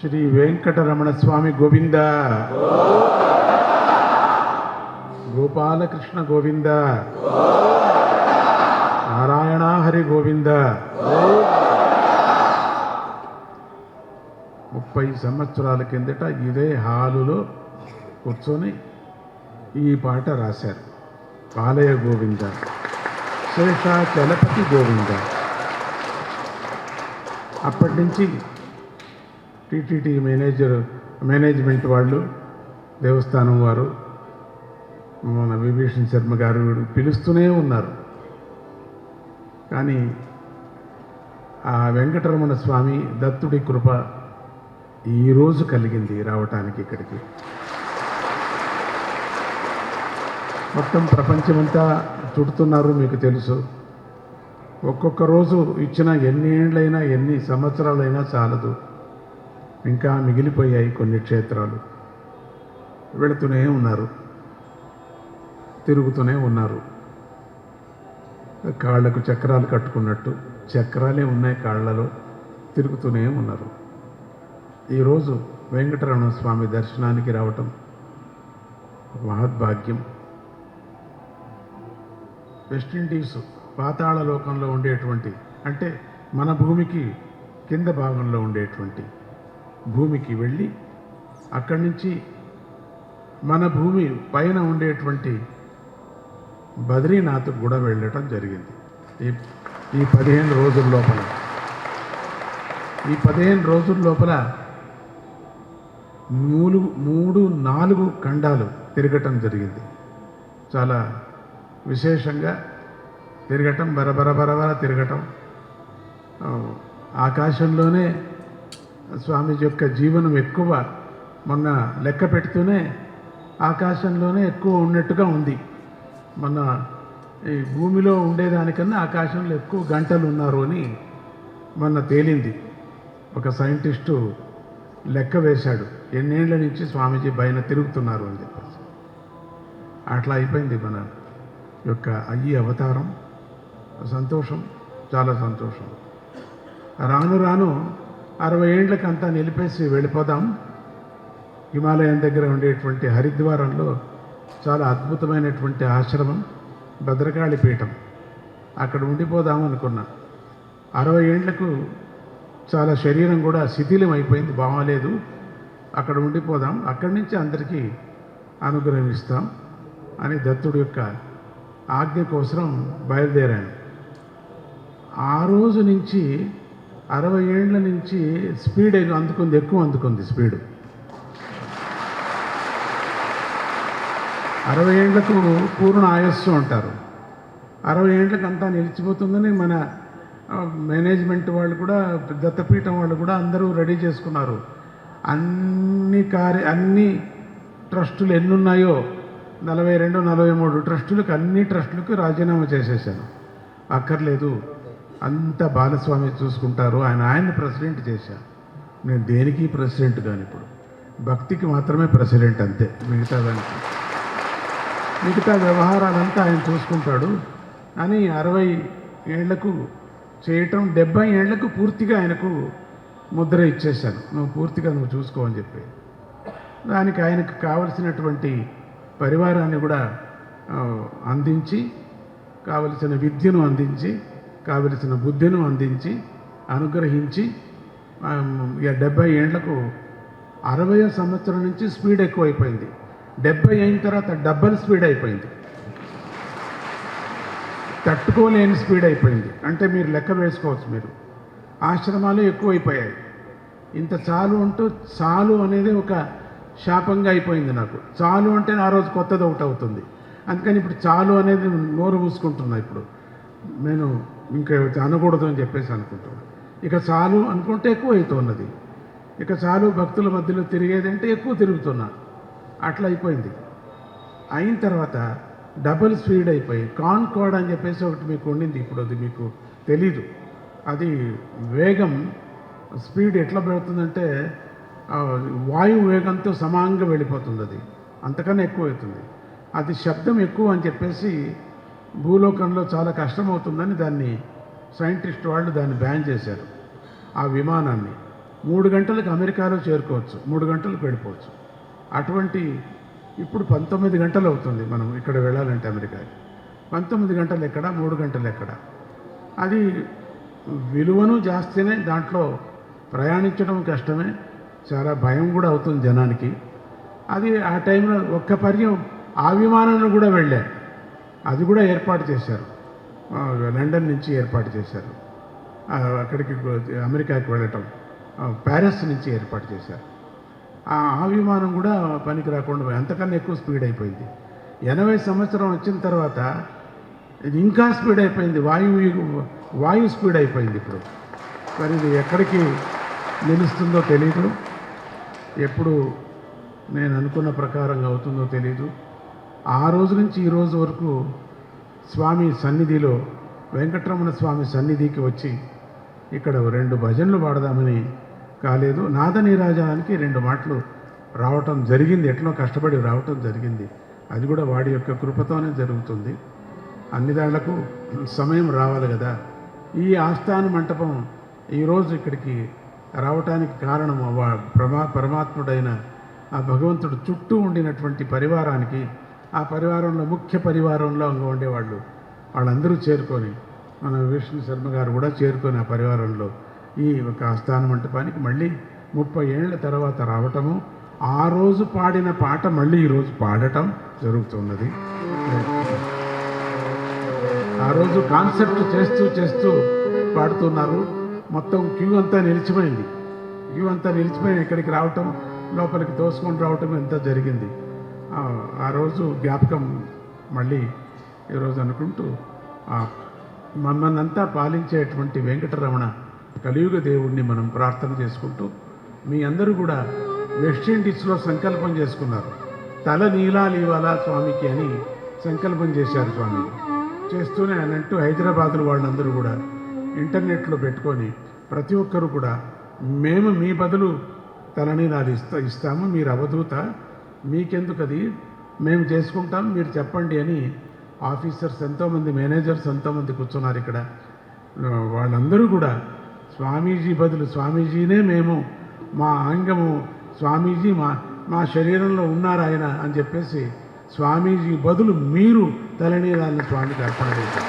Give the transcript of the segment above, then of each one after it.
శ్రీ వెంకటరమణ స్వామి గోవింద. గోపాలకృష్ణ గోవింద. నారాయణ హరి గోవింద. ముప్పై సంవత్సరాల కిందట ఇదే హాలులో కూర్చొని ఈ పాట రాశారు. ఆలయ గోవింద. శేష చలపతి గోవింద. అప్పటి నుంచి టీటీడీ మేనేజర్ మేనేజ్మెంట్ వాళ్ళు దేవస్థానం వారు మన విభీషణ్ శర్మ గారు పిలుస్తూనే ఉన్నారు. కానీ ఆ వెంకటరమణ స్వామి దత్తుడి కృప ఈరోజు కలిగింది రావటానికి ఇక్కడికి. మొత్తం ప్రపంచమంతా చుడుతున్నారు మీకు తెలుసు. ఒక్కొక్క రోజు ఇచ్చిన ఎన్ని ఏండ్లైనా ఎన్ని సంవత్సరాలైనా చాలదు. ఇంకా మిగిలిపోయాయి కొన్ని క్షేత్రాలు. వెళుతూనే ఉన్నారు. తిరుగుతూనే ఉన్నారు. కాళ్ళకు చక్రాలు కట్టుకున్నట్టు చక్రాలే ఉన్నాయి కాళ్ళలో తిరుగుతూనే ఉన్నారు. ఈరోజు వెంకటరమణ స్వామి దర్శనానికి రావటం మహద్భాగ్యం. వెస్టిండీస్ పాతాళ లోకంలో ఉండేటువంటి అంటే మన భూమికి కింద భాగంలో ఉండేటువంటి భూమికి వెళ్ళి అక్కడి నుంచి మన భూమి పైన ఉండేటువంటి బద్రీనాథ్ కూడా వెళ్ళటం జరిగింది. ఈ ఈ పదిహేను రోజుల లోపల. ఈ పదిహేను రోజుల లోపల మూడు మూడు నాలుగు ఖండాలు తిరగటం జరిగింది. చాలా విశేషంగా తిరగటం బరబర బరబర తిరగటం ఆకాశంలోనే స్వామి యొక్క జీవనం ఎక్కువ మొన్న లెక్క పెడుతూనే ఆకాశంలోనే ఎక్కువ ఉన్నట్టుగా ఉంది. మన ఈ భూమిలో ఉండేదానికన్నా ఆకాశంలో ఎక్కువ గంటలు ఉన్నారు అని మొన్న తేలింది. ఒక సైంటిస్టు లెక్క వేశాడు. ఎన్నేళ్ళ నుంచి స్వామీజీ పైన తిరుగుతున్నారు అని చెప్పేసి. అట్లా అయిపోయింది మన యొక్క అయ్యి అవతారం. సంతోషం చాలా సంతోషం. రాను రాను అరవై ఏండ్లకి అంతా నిలిపేసి వెళ్ళిపోదాం. హిమాలయం దగ్గర ఉండేటువంటి హరిద్వారంలో చాలా అద్భుతమైనటువంటి ఆశ్రమం భద్రకాళి పీఠం. అక్కడ ఉండిపోదాం అనుకున్నా. అరవై ఏండ్లకు చాలా శరీరం కూడా శిథిలం అయిపోయింది బాగాలేదు. అక్కడ ఉండిపోదాం. అక్కడి నుంచి అందరికీ అనుగ్రహం ఇస్తాం అని దత్తుడి యొక్క ఆజ్ఞ కోసం బయలుదేరాను. ఆ రోజు నుంచి అరవై ఏండ్ల నుంచి స్పీడ్ అందుకుంది ఎక్కువ అందుకుంది స్పీడ్. అరవై ఏళ్ళకు పూర్ణ ఆయస్సు అంటారు. అరవై ఏళ్ళకి అంతా నిలిచిపోతుందని మన మేనేజ్మెంట్ వాళ్ళు కూడా దత్తపీఠం వాళ్ళు కూడా అందరూ రెడీ చేసుకున్నారు. అన్ని కార్య అన్ని ట్రస్టులు ఎన్ని ఉన్నాయో నలభై రెండు నలభై మూడు ట్రస్టులకు అన్ని ట్రస్టులకు రాజీనామా చేసేసాను. అక్కర్లేదు. అంత బాలస్వామి చూసుకుంటారు. ఆయన ఆయన ప్రెసిడెంట్ చేశాను నేను దేనికి ప్రెసిడెంట్ కాను ఇప్పుడు? భక్తికి మాత్రమే ప్రెసిడెంట్ అంతే మిగతా దానికి. మిగతా వ్యవహారాలంతా ఆయన చూసుకుంటాడు. అని అరవై ఏళ్ళకు చేయటం డెబ్బై ఏళ్ళకు పూర్తిగా ఆయనకు ముద్ర ఇచ్చేశాను. నువ్వు పూర్తిగా నువ్వు చూసుకో అని చెప్పి. దానికి ఆయనకు కావలసినటువంటి పరివారాన్ని కూడా అందించి కావలసిన విద్యను అందించి కావలసిన బుద్ధిను అందించి అనుగ్రహించి ఇక డెబ్బై ఏండ్లకు అరవై సంవత్సరం నుంచి స్పీడ్ ఎక్కువైపోయింది. డెబ్బై అయిన తర్వాత డబ్బల్ స్పీడ్ అయిపోయింది. తట్టుకోలేని స్పీడ్ అయిపోయింది. అంటే మీరు లెక్క వేసుకోవచ్చు మీరు. ఆశ్రమాలు ఎక్కువైపోయాయి. ఇంత చాలు అంటూ చాలు అనేది ఒక శాపంగా అయిపోయింది నాకు. చాలు అంటే ఆ రోజు కొత్తది ఒకటి అవుతుంది. అందుకని ఇప్పుడు చాలు అనేది నోరు మూసుకుంటున్నా ఇప్పుడు. నేను ఇంకా అనకూడదు అని చెప్పేసి అనుకుంటున్నాను ఇక చాలు అనుకుంటే ఎక్కువ అవుతున్నది. ఇక చాలు భక్తుల మధ్యలో తిరిగేదంటే ఎక్కువ తిరుగుతున్నా. అట్లా అయిపోయింది. అయిన తర్వాత డబుల్ స్పీడ్ అయిపోయి కాన్కార్డ్ అని చెప్పేసి ఒకటి మీకు ఉండింది ఇప్పుడు అది మీకు తెలీదు. అది వేగం స్పీడ్ ఎట్లా పెడుతుందంటే వాయువు వాయు వేగంతో సమానంగా వెళ్ళిపోతుంది అది అంతకన్నా ఎక్కువ అవుతుంది. అది శబ్దం ఎక్కువ అని చెప్పేసి భూలోకంలో చాలా కష్టమవుతుందని దాన్ని సైంటిస్ట్ వాళ్ళు దాన్ని బ్యాన్ చేశారు. ఆ విమానాన్ని మూడు గంటలకు అమెరికాలో చేరుకోవచ్చు మూడు గంటలకు వెళ్ళిపోవచ్చు. అటువంటి ఇప్పుడు పంతొమ్మిది గంటలు అవుతుంది మనం ఇక్కడ వెళ్ళాలంటే అమెరికాకి. పంతొమ్మిది గంటలు ఎక్కడ మూడు గంటలు ఎక్కడ? అది విలువను జాస్తినే దాంట్లో ప్రయాణించడం కష్టమే చాలా భయం కూడా అవుతుంది జనానికి. అది ఆ టైంలో ఒక్క పర్యం ఆ విమానంలో కూడా వెళ్ళారు. అది కూడా ఏర్పాటు చేశారు. లండన్ నుంచి ఏర్పాటు చేశారు. అక్కడికి అమెరికాకి వెళ్ళటం ప్యారిస్ నుంచి ఏర్పాటు చేశారు. ఆ విమానం కూడా పనికి రాకుండా అంతకన్నా ఎక్కువ స్పీడ్ అయిపోయింది. ఎనభై సంవత్సరం వచ్చిన తర్వాత ఇది ఇంకా స్పీడ్ అయిపోయింది వాయువు వాయు స్పీడ్ అయిపోయింది ఇప్పుడు. మరి ఇది ఎక్కడికి నిలుస్తుందో తెలీదు. ఎప్పుడు నేను అనుకున్న ప్రకారంగా అవుతుందో తెలీదు. ఆ రోజు నుంచి ఈ రోజు వరకు స్వామి సన్నిధిలో వెంకటరమణ స్వామి సన్నిధికి వచ్చి ఇక్కడ రెండు భజనలు పాడదామని కాలేదు. నాదనీరాజానికి రెండు మాటలు రావటం జరిగింది. ఎట్లా కష్టపడి రావటం జరిగింది. అది కూడా వాడి యొక్క కృపతోనే జరుగుతుంది. అన్ని దాళ్ళకు సమయం రావాలి కదా. ఈ ఆస్థాన మంటపం ఈరోజు ఇక్కడికి రావటానికి కారణం వా ప్రమా పరమాత్ముడైన ఆ భగవంతుడు చుట్టూ ఉండినటువంటి పరివారానికి ఆ పరివారంలో ముఖ్య పరివారంలో అంగా ఉండేవాళ్ళు. వాళ్ళందరూ చేరుకొని మన విష్ణు శర్మ గారు కూడా చేరుకొని ఆ పరివారంలో ఈ ఒక ఆస్థాన మంటపానికి మళ్ళీ ముప్పై ఏళ్ళ తర్వాత రావటము ఆ రోజు పాడిన పాట మళ్ళీ ఈరోజు పాడటం జరుగుతున్నది. ఆ రోజు కాన్సెప్ట్ చేస్తూ చేస్తూ పాడుతున్నారు. మొత్తం క్యూ అంతా నిలిచిపోయింది. క్యూ అంతా నిలిచిపోయి ఇక్కడికి రావటం లోపలికి తోసుకొని రావటం ఎంత జరిగింది. ఆ, రోజు జ్ఞాపకం మళ్ళీ ఈరోజు అనుకుంటూ మమ్మల్నంతా పాలించేటువంటి వెంకటరమణ కలియుగ దేవుణ్ణి మనం ప్రార్థన చేసుకుంటూ మీ అందరూ కూడా వెస్టిండీస్లో సంకల్పం చేసుకున్నారు. తల నీలాలీవాలా స్వామికి అని సంకల్పం చేశారు స్వామి. చేస్తూనే అనంటూ హైదరాబాద్లో వాళ్ళందరూ కూడా ఇంటర్నెట్లో పెట్టుకొని ప్రతి ఒక్కరు కూడా మేము మీ బదులు తలని నాది ఇస్తా ఇస్తాము మీరు అవధూత. మీకెందుకు అది మేము చేసుకుంటాం మీరు చెప్పండి అని ఆఫీసర్స్ ఎంతోమంది మేనేజర్స్ ఎంతోమంది కూర్చున్నారు ఇక్కడ. వాళ్ళందరూ కూడా స్వామీజీ బదులు స్వామీజీనే మేము మా అంగము స్వామీజీ మా మా శరీరంలో ఉన్నారు ఆయన అని చెప్పేసి స్వామీజీ బదులు మీరు తలనీలాలను స్వామికి అర్పణ చేశారు.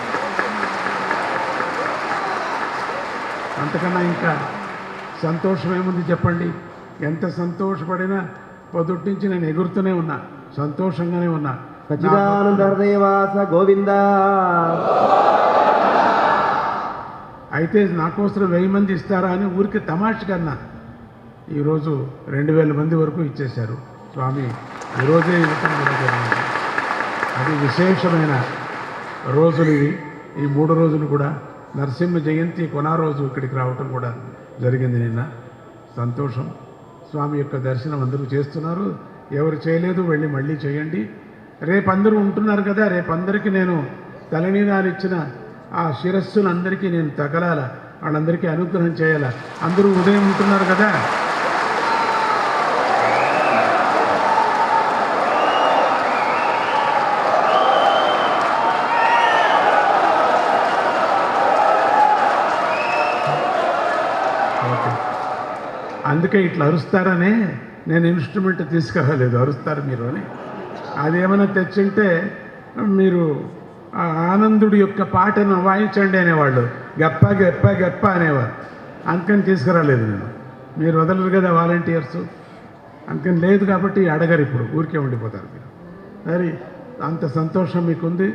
అంతకన్నా ఇంకా సంతోషం ఏముంది చెప్పండి? ఎంత సంతోషపడినా పొద్దుటి నుంచి నేను ఎగురుతూనే ఉన్నా సంతోషంగానే ఉన్నా. సచిదానంద హృదయవాస గోవింద. అయితే నా కోసం వెయ్యి మంది ఇస్తారా అని ఊరికి తమాష కన్నా ఈరోజు రెండు వేల మంది వరకు ఇచ్చేశారు. స్వామి ఈరోజే ఇవ్వటం జరిగింది. అది విశేషమైన రోజులు ఇవి. ఈ మూడు రోజులు కూడా నరసింహ జయంతి కొనా రోజు ఇక్కడికి రావటం కూడా జరిగింది నిన్న. సంతోషం. స్వామి యొక్క దర్శనం అందరూ చేస్తున్నారు. ఎవరు చేయలేదు వెళ్ళి మళ్ళీ చేయండి. రేపు అందరూ ఉంటున్నారు కదా రేపు అందరికీ నేను తలనీనాలు ఇచ్చిన ఆ శిరస్సును అందరికీ నేను తగలాల? వాళ్ళందరికీ అనుగ్రహం చేయాల? అందరూ ఉదయం ఉంటున్నారు కదా. అందుకే ఇట్లా అరుస్తారనే నేను ఇన్స్ట్రుమెంట్ తీసుకురాలేదు. అరుస్తారు మీరు అని. అదేమైనా తెచ్చుంటే మీరు ఆనందుడి యొక్క పాటను వాయించండి అనేవాళ్ళు. గప్ప గప్ప గప్ప అనేవారు. అందుకని తీసుకురాలేదు నేను. మీరు వదలరు కదా వాలంటీర్స్ అందుకని లేదు కాబట్టి అడగరు ఇప్పుడు. ఊరికే ఉండిపోతారు మీరు. మరి అంత సంతోషం మీకుంది.